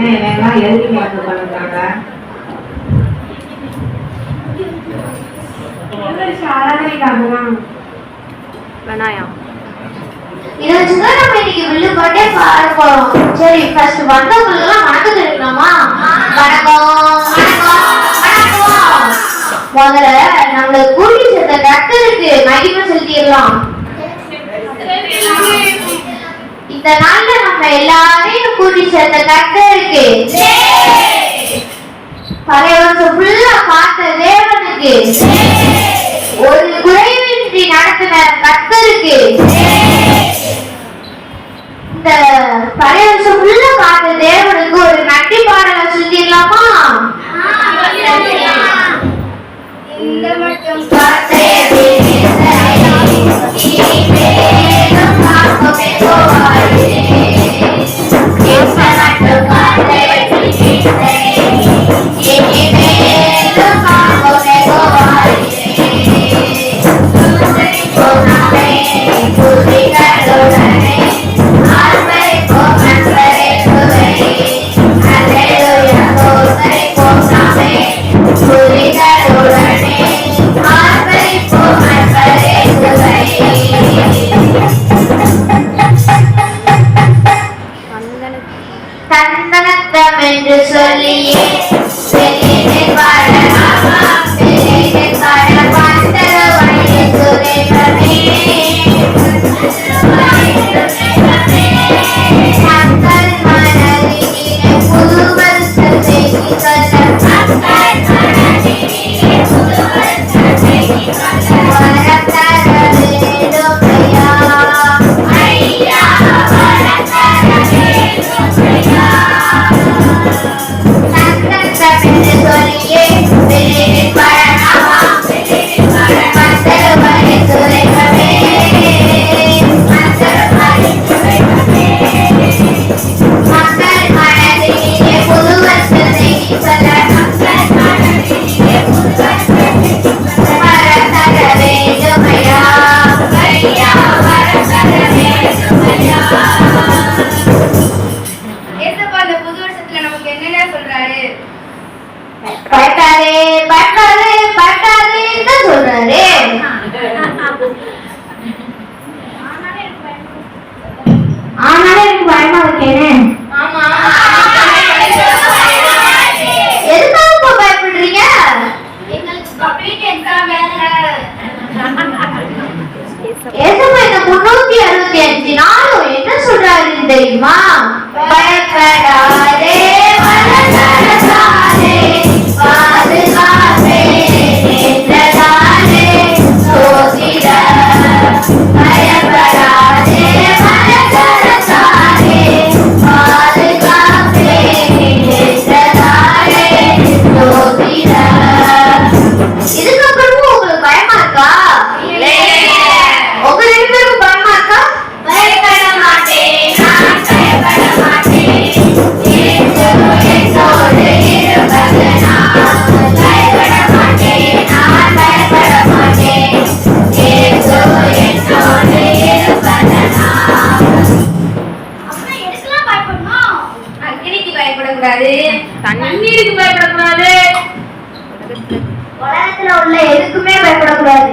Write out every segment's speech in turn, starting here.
என்னெல்லாம் எதுக்கு இதை வச்சுதான் நம்ம இன்னைக்கு வில்லுபாட்டே பார்ப்போம் சரி ஃபர்ஸ்ட் வந்தவங்களுக்கு எல்லாம் வணக்கம். வணக்கம். வணக்கம். முதல்ல நம்மளை கூட்டி சேர்த்த கத்தருக்கு மகிமை செலுத்திடலாம். இந்த நாள்ல நம்ம எல்லாரையும் கூட்டி சேர்த்த கத்தருக்கு பழைய வருஷம் ஃபுல்லா பார்த்த தேவனுக்கு. ஒரு குறைவின்றி நடத்தின கத்தருக்கு இந்த பழைய வருஷம் ஃபுல்லா பார்த்த பயப்படக்கூடாது. தண்ணீருக்கு பயப்படக்கூடாது. உலகத்துல உள்ள எதுக்குமே பயப்படக்கூடாது.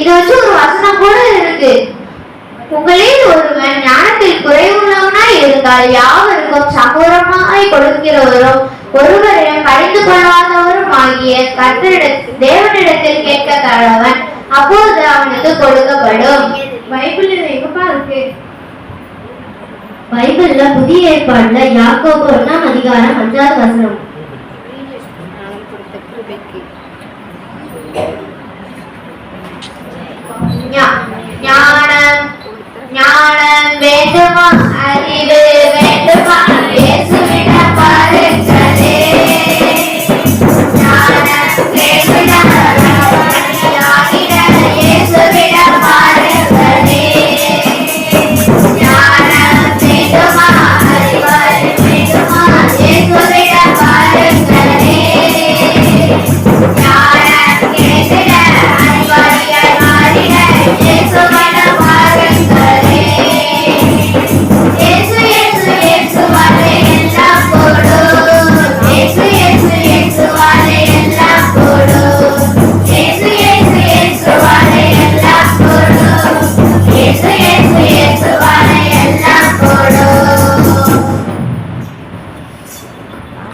இதை வச்சு ஒரு வசனம் கூட இருக்கு. உங்களில் ஒருவன் ஞானத்தில் குறைவுள்ளவனாய் இருந்தால் யாவருக்கும் சகோரமாய் கொடுக்கிறவரும் ஒருவரிடம் பறிந்து கொள்ளாதவரும் ஆகிய கர்த்தரிடத்தில் தேவனிடத்தில் கேட்க கடவன் அப்போது அவனுக்கு கொடுக்கப்படும். பைபிள் எங்கப்பா இருக்கு? பைபிள்ல புதிய ஏற்பாடுல யாக்கோபு ஒன்னாம் அதிகாரம் அஞ்சாவது வசனம்.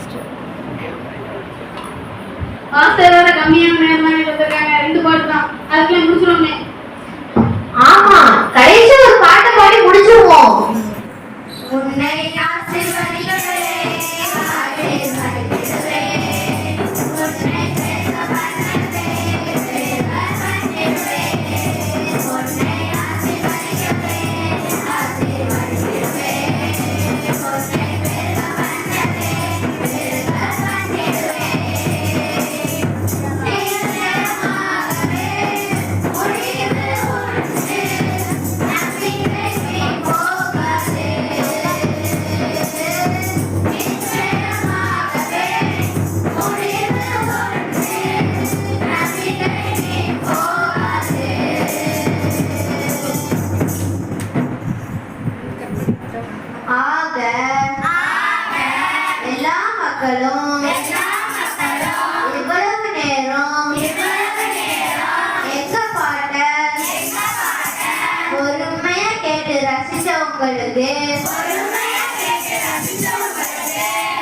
ஃபஸ்ட்டு பாஸ்டரோட கம்மியான நேரம் தான் எடுத்துருக்காங்க ரெண்டு பாட்டு தான். அதுக்குள்ள முடிச்சிருவோமே. வருது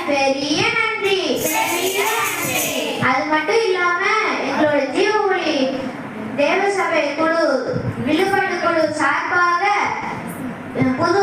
பெரிய நன்றி. அது மட்டும் இல்லாம எங்களோட ஜீவமொழி தேவசபை குழு விழுப்பாட்டு குழு சார்பாக புது